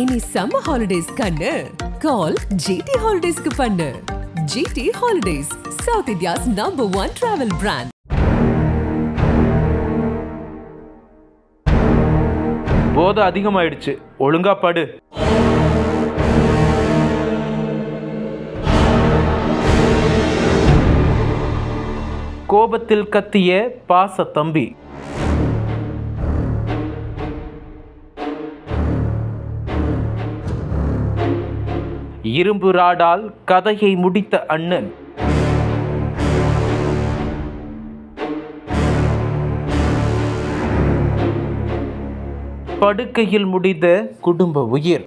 இனி summer holidays கண்ணு. கால் GT ஹாலிடேஸ்க்கு பண்ணு. GT holidays south India's number one travel brand போதை அதிகமாயிடுச்சு. ஒழுங்கா படு. கோபத்தில் கத்திய பாச தம்பி. இரும்பு ராடால் கதையை முடித்த அண்ணன். படுக்கையில் முடிந்த குடும்ப உயிர்.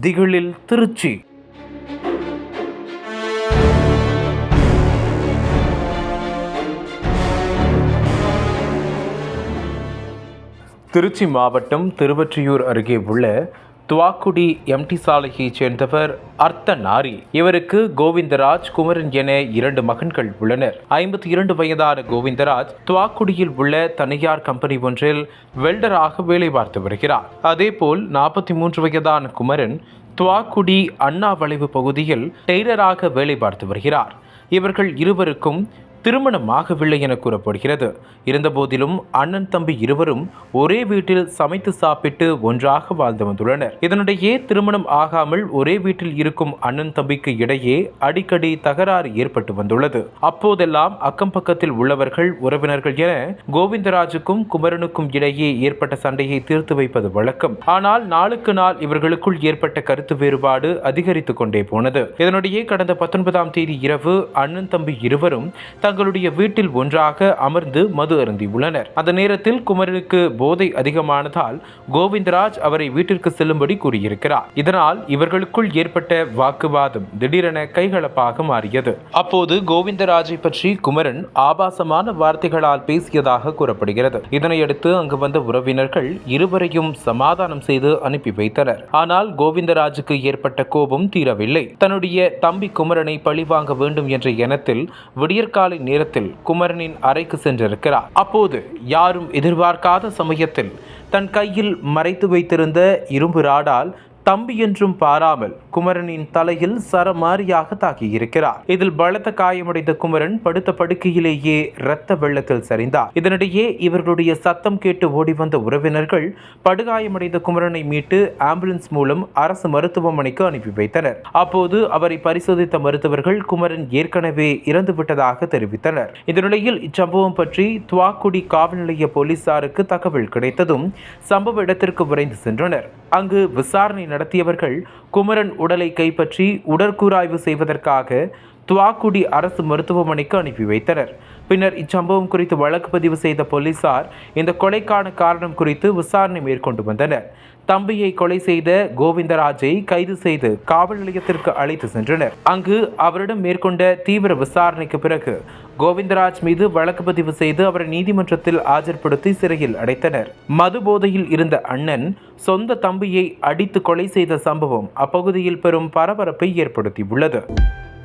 திகழில் திருச்சி. திருச்சி மாவட்டம் திருவற்றியூர் அருகே உள்ள துவாக்குடி எம்டி சாலையைச் சேர்ந்தவர் அர்த்த நாரி இவருக்கு கோவிந்தராஜ் குமரன் என இரண்டு மகன்கள் உள்ளனர். ஐம்பத்தி இரண்டு வயதான கோவிந்தராஜ் துவாக்குடியில் உள்ள தனியார் கம்பெனி ஒன்றில் வெல்டராக வேலை பார்த்து வருகிறார். அதேபோல் நாற்பத்தி மூன்று வயதான குமரன் துவாக்குடி அண்ணா வளைவு பகுதியில் டெய்லராக வேலை பார்த்து வருகிறார். இவர்கள் இருவருக்கும் திருமணமாகவில்லை என கூறப்படுகிறது. இருந்தபோதிலும் அண்ணன் தம்பி இருவரும் ஒரே வீட்டில் சமைத்து சாப்பிட்டு ஒன்றாக வாழ்ந்து வந்துள்ளனர். இதனிடையே திருமணம் ஆகாமல் ஒரே வீட்டில் இருக்கும் அண்ணன் தம்பிக்கு இடையே அடிக்கடி தகராறு ஏற்பட்டு வந்துள்ளது. அப்போதெல்லாம் அக்கம் பக்கத்தில் உள்ளவர்கள் உறவினர்கள் என கோவிந்தராஜுக்கும் குமரனுக்கும் இடையே ஏற்பட்ட சண்டையை தீர்த்து வைப்பது வழக்கம். ஆனால் நாளுக்கு நாள் இவர்களுக்குள் ஏற்பட்ட கருத்து வேறுபாடு அதிகரித்துக் கொண்டே போனது. இதனிடையே கடந்த பத்தொன்பதாம் தேதி இரவு அண்ணன் தம்பி இருவரும் தங்களுடைய வீட்டில் ஒன்றாக அமர்ந்து மது அருந்தியுள்ளனர். அந்த நேரத்தில் குமரனுக்கு போதை அதிகமானதால் கோவிந்தராஜ் அவரை வீட்டிற்கு செல்லும்படி கூறியிருக்கிறார். இதனால் இவர்களுக்குள் ஏற்பட்ட வாக்குவாதம் திடீரென கைகலப்பாக மாறியது. அப்போது கோவிந்தராஜை பற்றி குமரன் ஆபாசமான வார்த்தைகளால் பேசியதாக கூறப்படுகிறது. இதனையடுத்து அங்கு வந்த உறவினர்கள் இருவரையும் சமாதானம் செய்து அனுப்பி வைத்தனர். ஆனால் கோவிந்தராஜுக்கு ஏற்பட்ட கோபம் தீரவில்லை. தன்னுடைய தம்பி குமரனை பழிவாங்க வேண்டும் என்ற எண்ணத்தில் விடியற்காலை நேரத்தில் குமரனின் அறைக்கு சென்றிருக்கிறார். அப்போது யாரும் எதிர்பார்க்காத சமயத்தில் தன் கையில் மறைத்து வைத்திருந்த இரும்பு ராடால் தம்பி என்றும் பாராமல் குமரனின் தலையில் சரமாரியாக தாக்கியிருக்கிறார் இதில் பலத்த காயமடைந்த குமரன் படுத்த படுக்கையிலேயே இரத்த வெள்ளத்தில் சரிந்தார். இதனிடையே இவர்களுடைய சத்தம் கேட்டு ஓடி வந்த உறவினர்கள் படுகாயமடைந்த குமரனை மீட்டு ஆம்புலன்ஸ் மூலம் அரசு மருத்துவமனைக்கு அனுப்பி வைத்தனர். அப்போது அவரை பரிசோதித்த மருத்துவர்கள் குமரன் ஏற்கனவே இறந்துவிட்டதாக தெரிவித்தனர். இதனிடையில் இச்சம்பவம் பற்றி துவாக்குடி காவல் நிலைய போலீசாருக்கு தகவல் கிடைத்ததும் சம்பவ இடத்திற்கு விரைந்து சென்றனர். அங்கு விசாரணை நடத்தியவர்கள் குமரன் உடலை கைப்பற்றி உடற்கூராய்வு செய்வதற்காக துவாக்குடி அரசு மருத்துவமனைக்கு அனுப்பி வைத்தனர். பின்னர் இச்சம்பவம் குறித்து வழக்கு பதிவு செய்த போலீசார் இந்த கொலைக்கான காரணம் குறித்து விசாரணை மேற்கொண்டு வந்தனர். தம்பியை கொலை செய்த கோவிந்தராஜை கைது செய்து காவல் நிலையத்திற்கு அழைத்து சென்றனர். அங்கு அவரிடம் மேற்கொண்ட தீவிர விசாரணைக்கு பிறகு கோவிந்தராஜ் மீது வழக்கு பதிவு செய்து அவரை நீதிமன்றத்தில் ஆஜர்படுத்தி சிறையில் அடைத்தனர். மது போதையில் இருந்த அண்ணன் சொந்த தம்பியை அடித்து கொலை செய்த சம்பவம் அப்பகுதியில் பெரும் பரபரப்பை ஏற்படுத்தியுள்ளது.